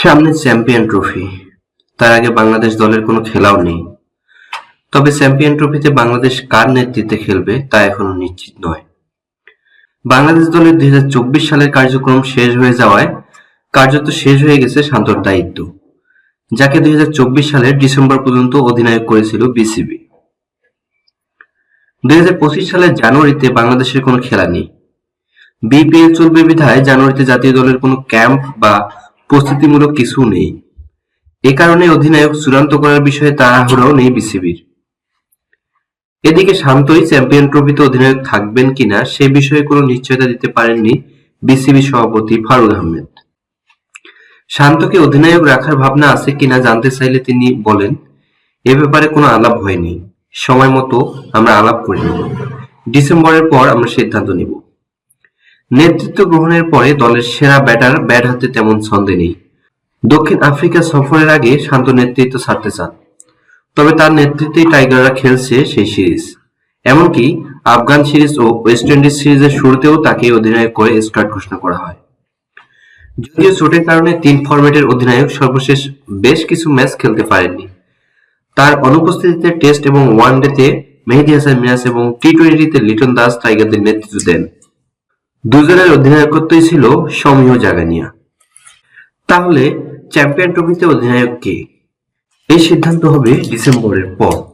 সামনে champion trophy. তার আগে বাংলাদেশ দলের কোনো খেলাও নেই। তবে চ্যাম্পিয়ন ট্রফিতে বাংলাদেশ কার নেতৃত্বে খেলবে তা এখনও নিশ্চিত নয়। বাংলাদেশ দলের দুই সালের কার্যক্রম শেষ হয়ে যাওয়ায় কার্যত শেষ হয়ে গেছে শান্তর দায়িত্ব, যাকে দুই সালের ডিসেম্বর পর্যন্ত অধিনায়ক করেছিল বিসিবি। দুই হাজার পঁচিশ সালের জানুয়ারিতে বাংলাদেশের কোনো খেলা নেই। বিপিএল চলবে বিধায় জানুয়ারিতে জাতীয় দলের কোনো ক্যাম্প বা প্রস্তুতিমূলক কিছু নেই। এ কারণে অধিনায়ক চূড়ান্ত করার বিষয়ে তাড়াহুড়াও নেই বিসিবির। এদিকে শান্তই চ্যাম্পিয়ন ট্রফিতে অধিনায়ক থাকবেন কিনা সে বিষয়ে কোনো নিশ্চয়তা দিতে পারেননি বিসিবি সভাপতি ফারুক আহমেদ। শান্তকে অধিনায়ক রাখার ভাবনা আছে কিনা জানতে চাইলে তিনি বলেন, এ ব্যাপারে কোনো আলাপ হয়নি। সময় মতো আমরা আলাপ করে নেব। ডিসেম্বরের পর আমরা সিদ্ধান্ত নিব। নেতৃত্ব গ্রহণের পরে দলের সেরা ব্যাটার ব্যাট হাতে তেমন ছন্দে নেই। দক্ষিণ আফ্রিকা সফরের আগে শান্ত নেতৃত্ব ছাড়তে চান। তবে তার নেতৃত্বেই টাইগাররা খেলছে সেই সিরিজ। এমনকি আফগান সিরিজ ও ওয়েস্ট ইন্ডিজ সিরিজের শুরুতেও তাকে অধিনায়ক করে স্টার্ট ঘোষণা করা হয়। যদিও চোটের কারণে তিন ফরম্যাটের অধিনায়ক সর্বশেষ বেশ কিছু ম্যাচ খেলতে পারেননি। তার অনুপস্থিতিতে টেস্ট এবং ওয়ানডেতে মেহেদি হাসান মিরাজ এবং টি টোয়েন্টিতে লিটন দাস টাইগারদের নেতৃত্ব দেন। দুজনের অধিনায়কত্বই ছিল সমীহ জাগানিয়া। তাহলে চ্যাম্পিয়ন ট্রফিতে অধিনায়ক কে? এই সিদ্ধান্ত হবে ডিসেম্বরের পর।